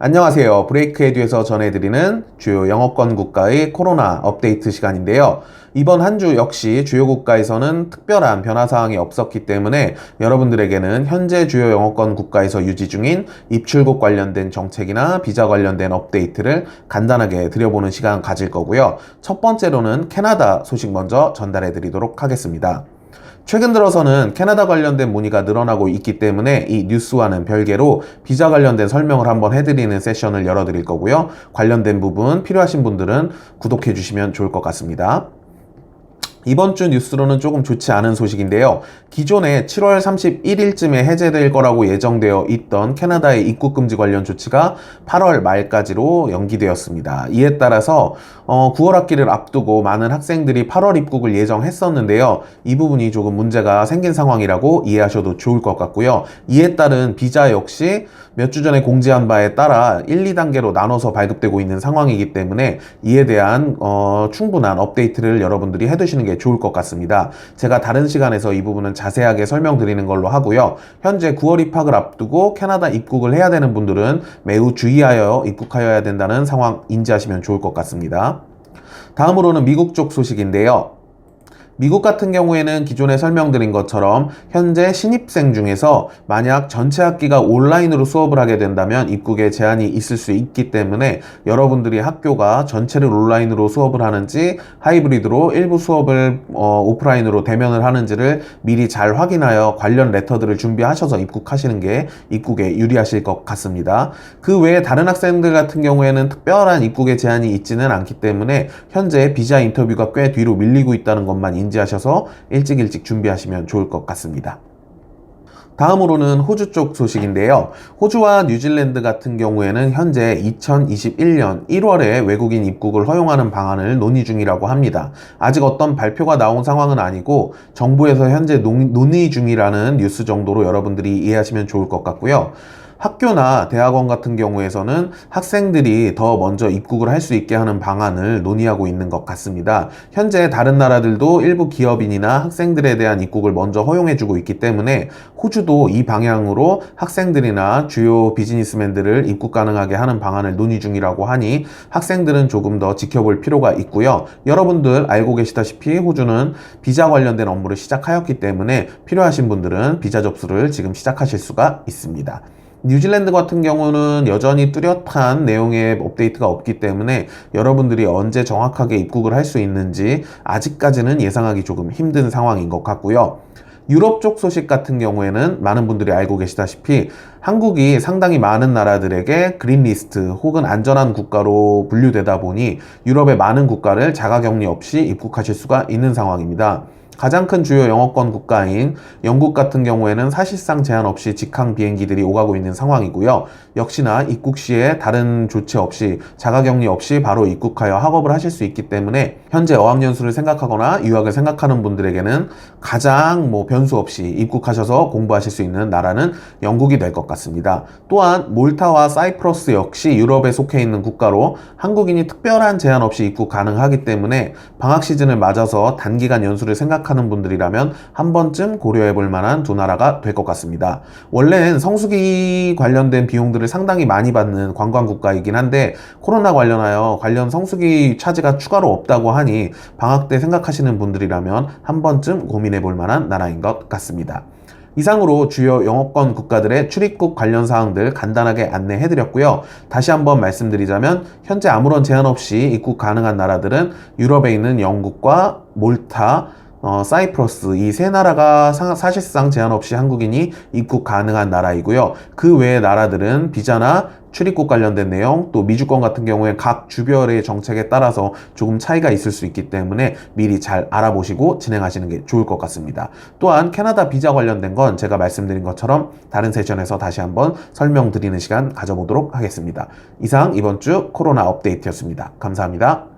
안녕하세요. 브레이크 에듀에서 전해드리는 주요 영어권 국가의 코로나 업데이트 시간인데요. 이번 한 주 역시 주요 국가에서는 특별한 변화 사항이 없었기 때문에 여러분들에게는 현재 주요 영어권 국가에서 유지 중인 입출국 관련된 정책이나 비자 관련된 업데이트를 간단하게 드려보는 시간 가질 거고요. 첫 번째로는 캐나다 소식 먼저 전달해 드리도록 하겠습니다. 최근 들어서는 캐나다 관련된 문의가 늘어나고 있기 때문에 이 뉴스와는 별개로 비자 관련된 설명을 한번 해드리는 세션을 열어드릴 거고요. 관련된 부분 필요하신 분들은 구독해 주시면 좋을 것 같습니다. 이번 주 뉴스로는 조금 좋지 않은 소식인데요. 기존에 7월 31일쯤에 해제될 거라고 예정되어 있던 캐나다의 입국 금지 관련 조치가 8월 말까지로 연기되었습니다. 이에 따라서 어, 9월 학기를 앞두고 많은 학생들이 8월 입국을 예정했었는데요. 이 부분이 조금 문제가 생긴 상황이라고 이해하셔도 좋을 것 같고요. 이에 따른 비자 역시 몇 주 전에 공지한 바에 따라 1, 2단계로 나눠서 발급되고 있는 상황이기 때문에 이에 대한 어, 충분한 업데이트를 여러분들이 해두시는 게 좋을 것 같습니다. 제가 다른 시간에서 이 부분은 자세하게 설명드리는 걸로 하고요. 현재 9월 입학을 앞두고 캐나다 입국을 해야 되는 분들은 매우 주의하여 입국하여야 된다는 상황 인지하시면 좋을 것 같습니다. 다음으로는 미국 쪽 소식인데요. 미국 같은 경우에는 기존에 설명드린 것처럼 현재 신입생 중에서 만약 전체 학기가 온라인으로 수업을 하게 된다면 입국에 제한이 있을 수 있기 때문에 여러분들이 학교가 전체를 온라인으로 수업을 하는지 하이브리드로 일부 수업을 어, 오프라인으로 대면을 하는지를 미리 잘 확인하여 관련 레터들을 준비하셔서 입국하시는 게 입국에 유리하실 것 같습니다. 그 외에 다른 학생들 같은 경우에는 특별한 입국에 제한이 있지는 않기 때문에 현재 비자 인터뷰가 꽤 뒤로 밀리고 있다는 것만 인 인지하셔서 일찍 일찍 준비하시면 좋을 것 같습니다. 다음으로는 호주 쪽 소식인데요. 호주와 뉴질랜드 같은 경우에는 현재 2021년 1월에 외국인 입국을 허용하는 방안을 논의 중이라고 합니다. 아직 어떤 발표가 나온 상황은 아니고 정부에서 현재 논의 중이라는 뉴스 정도로 여러분들이 이해하시면 좋을 것 같고요. 학교나 대학원 같은 경우에서는 학생들이 더 먼저 입국을 할 수 있게 하는 방안을 논의하고 있는 것 같습니다. 현재 다른 나라들도 일부 기업인이나 학생들에 대한 입국을 먼저 허용해주고 있기 때문에 호주도 이 방향으로 학생들이나 주요 비즈니스맨들을 입국 가능하게 하는 방안을 논의 중이라고 하니 학생들은 조금 더 지켜볼 필요가 있고요. 여러분들 알고 계시다시피 호주는 비자 관련된 업무를 시작하였기 때문에 필요하신 분들은 비자 접수를 지금 시작하실 수가 있습니다. 뉴질랜드 같은 경우는 여전히 뚜렷한 내용의 업데이트가 없기 때문에 여러분들이 언제 정확하게 입국을 할 수 있는지 아직까지는 예상하기 조금 힘든 상황인 것 같고요. 유럽 쪽 소식 같은 경우에는 많은 분들이 알고 계시다시피 한국이 상당히 많은 나라들에게 그린리스트 혹은 안전한 국가로 분류되다 보니 유럽의 많은 국가를 자가 격리 없이 입국하실 수가 있는 상황입니다. 가장 큰 주요 영어권 국가인 영국 같은 경우에는 사실상 제한 없이 직항 비행기들이 오가고 있는 상황이고요. 역시나 입국 시에 다른 조치 없이 자가격리 없이 바로 입국하여 학업을 하실 수 있기 때문에 현재 어학연수를 생각하거나 유학을 생각하는 분들에게는 가장 뭐 변수 없이 입국하셔서 공부하실 수 있는 나라는 영국이 될 것 같습니다. 또한 몰타와 사이프러스 역시 유럽에 속해 있는 국가로 한국인이 특별한 제한 없이 입국 가능하기 때문에 방학 시즌을 맞아서 단기간 연수를 생각 생각하는 분들이라면 한 번쯤 고려해 볼 만한 두 나라가 될 것 같습니다. 원래는 성수기 관련된 비용들을 상당히 많이 받는 관광 국가이긴 한데 코로나 관련하여 관련 성수기 차지가 추가로 없다고 하니 방학 때 생각하시는 분들이라면 한 번쯤 고민해 볼 만한 나라인 것 같습니다. 이상으로 주요 영어권 국가들의 출입국 관련 사항들 간단하게 안내해 드렸고요. 다시 한번 말씀드리자면 현재 아무런 제한 없이 입국 가능한 나라들은 유럽에 있는 영국과 몰타, 어, 사이프러스 이 세 나라가 사, 사실상 제한 없이 한국인이 입국 가능한 나라이고요. 그 외의 나라들은 비자나 출입국 관련된 내용 또 미주권 같은 경우에 각 주별의 정책에 따라서 조금 차이가 있을 수 있기 때문에 미리 잘 알아보시고 진행하시는 게 좋을 것 같습니다. 또한 캐나다 비자 관련된 건 제가 말씀드린 것처럼 다른 세션에서 다시 한번 설명드리는 시간 가져보도록 하겠습니다. 이상 이번 주 코로나 업데이트였습니다. 감사합니다.